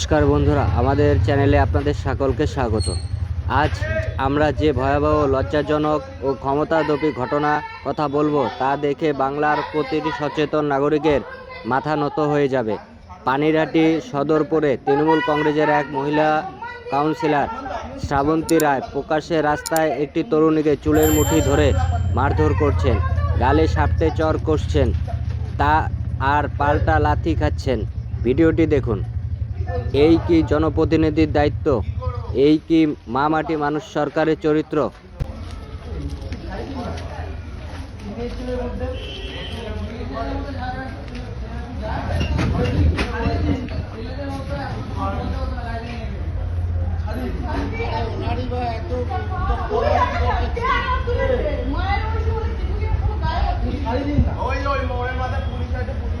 নমস্কার বন্ধুরা, আমাদের চ্যানেলে আপনাদের সকলকে স্বাগত। আজ আমরা যে ভয়াবহ, লজ্জাজনক ও ক্ষমতাদপী ঘটনা কথা বলব, তা দেখে বাংলার প্রতিটি সচেতন নাগরিকের মাথা নত হয়ে যাবে। পানিরহাটি সদরপুরে তৃণমূল কংগ্রেসের এক মহিলা কাউন্সিলর শ্রাবন্তী রায় প্রকাশ্যে রাস্তায় একটি তরুণীকে চুলের মুঠি ধরে মারধর করছেন, গালে সাপটে চর কষছেন, তা আর পাল্টা লাথি খাচ্ছেন। ভিডিওটি দেখুন। এই কি জনপ্রতিনিধির দায়িত্ব এই কি মা মাটি মানুষ সরকারের চরিত্র ওই ওই মাথায় পুলিশ আছে পুলিশ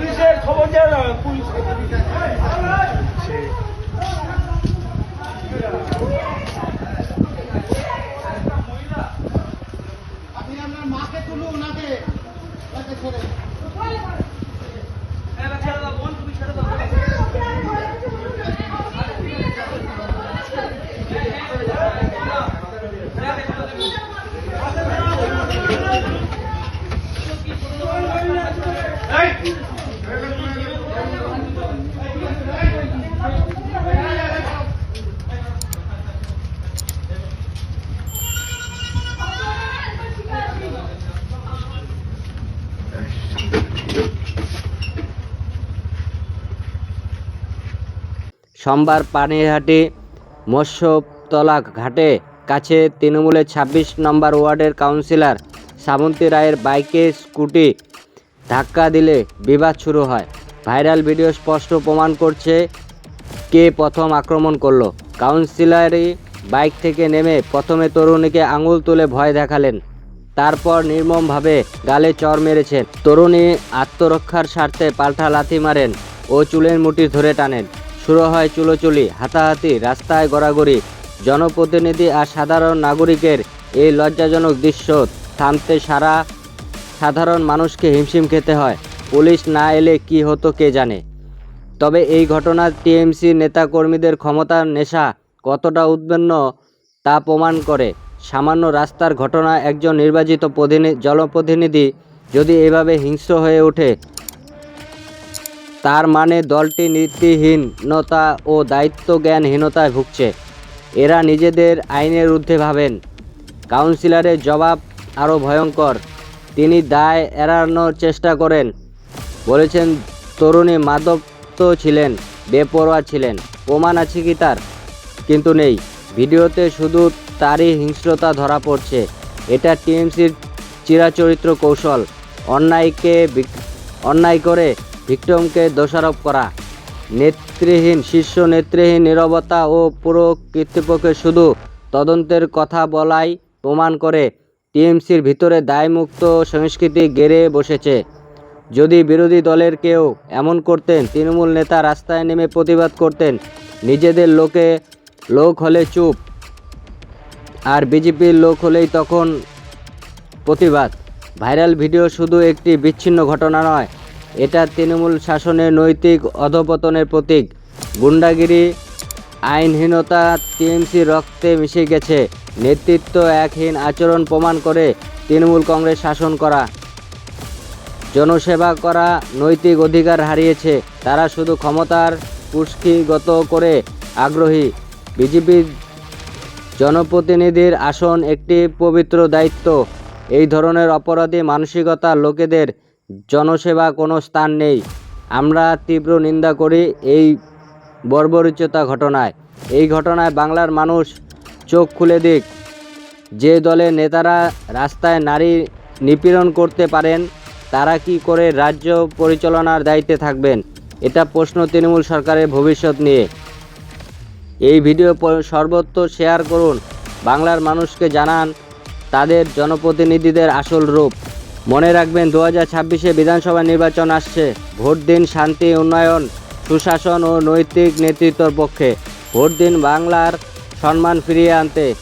পুলিশের খবর দেয় না পুলিশ। সোমবার পানিরহাটি মৎস্যতলা ঘাটে কাছে তৃণমূলের ছাব্বিশ নম্বর ওয়ার্ডের কাউন্সিলর শ্রাবন্তী রায়ের বাইকে স্কুটি ধাক্কা দিলে বিবাদ শুরু হয়। ভাইরাল ভিডিও স্পষ্ট প্রমাণ করছে কে প্রথম আক্রমণ করল। কাউন্সিলারই বাইক থেকে নেমে প্রথমে তরুণীকে আঙুল তুলে ভয় দেখালেন। তারপর নির্মমভাবে গালে চর মেরেছেন। তরুণী আত্মরক্ষার স্বার্থে পাল্টা লাথি মারেন ও চুলের মুঠি ধরে টানেন। শুরু হয় চুলোচুলি, হাতাহাতি, রাস্তায় গড়াগড়ি, জনপ্রতিনিধি আর সাধারণ নাগরিকের এই লজ্জাজনক দৃশ্য থামতে সারা সাধারণ মানুষকে হিমশিম খেতে হয়। পুলিশ না এলে কি হতো কে জানে? তবে এই ঘটনা টিএমসি নেতাকর্মীদের ক্ষমতার নেশা কতটা উদ্বিগ্ন তা প্রমাণ করে। সামান্য রাস্তার ঘটনা একজন নির্বাচিত প্রতিনি, জনপ্রতিনিধি যদি এভাবে হিংস্র হয়ে ওঠে তার মানে দলটি নীতিহীনতা ও দায়িত্ব জ্ঞানহীনতায় ভুগছে। এরা নিজেদের আইনের ঊর্ধ্বে ভাবেন। কাউন্সিলরের জবাব আরও ভয়ঙ্কর। তিনি দায় এড়ানোর চেষ্টা করেন। বলেছেন, তরুণী মাদপ্ত ছিলেন, বেপরোয়া ছিলেন, প্রমাণ আছে কি তার? কিন্তু নেই। ভিডিওতে শুধু তারই হিংস্রতা ধরা পড়ছে। এটা টিএমসির চিরাচরিত্র কৌশল। অন্যায়কে অন্যায় করে ভিক্টমকে দোষারোপ করা। নেতৃহীন, শীর্ষ নেতৃহীন, নীরবতা ও পুরো কর্তৃপক্ষের শুধু তদন্তের কথা বলাই প্রমাণ করে টিএমসির ভিতরে দায়মুক্ত সংস্কৃতি গেড়ে বসেছে। যদি বিরোধী দলের কেউ এমন করতেন, তৃণমূল নেতা রাস্তায় নেমে প্রতিবাদ করতেন, নিজেদের লোকে লোক হলে চুপ আর বিজেপির লোক হলেই তখন প্রতিবাদ। ভাইরাল ভিডিও শুধু একটি বিচ্ছিন্ন ঘটনা নয় এটা তৃণমূল শাসনের নৈতিক অধপতনের প্রতীক। গুন্ডাগিরি, আইনহীনতা, টিএমসি রক্তে মিশে গেছে। নেতৃত্ব একহীন আচরণ প্রমাণ করে তৃণমূল কংগ্রেস শাসন করা। জনসেবা করা নৈতিক অধিকার হারিয়েছে। তারা শুধু ক্ষমতার কুষ্কিগত করে আগ্রহী। বিজেপির জনপ্রতিনিধির আসন একটি পবিত্র দায়িত্ব। এই ধরনের অপরাধী মানসিকতা লোকেদের জনসেবা কোনো স্থান নেই। আমরা তীব্র নিন্দা করি এই বর্বরিচতা ঘটনায়। এই ঘটনায় বাংলার মানুষ চোখ খুলে দিক। যে দলের নেতারা রাস্তায় নারী নিপীড়ন করতে পারেন, তারা কি করে রাজ্য পরিচালনার দায়িত্বে থাকবেন? এটা প্রশ্ন তৃণমূল সরকারের ভবিষ্যৎ নিয়ে। এই ভিডিও সর্বত্র শেয়ার করুন। বাংলার মানুষকে জানান তাদের জনপ্রতিনিধিদের আসল রূপ। মনে রাখবেন দু হাজার ছাব্বিশে বিধানসভা নির্বাচন আসছে। ভোট দিন শান্তি, উন্নয়ন, সুশাসন ও নৈতিক নেতৃত্বর পক্ষে। ভোট দিন বাংলার সম্মান ফিরিয়ে আনতে।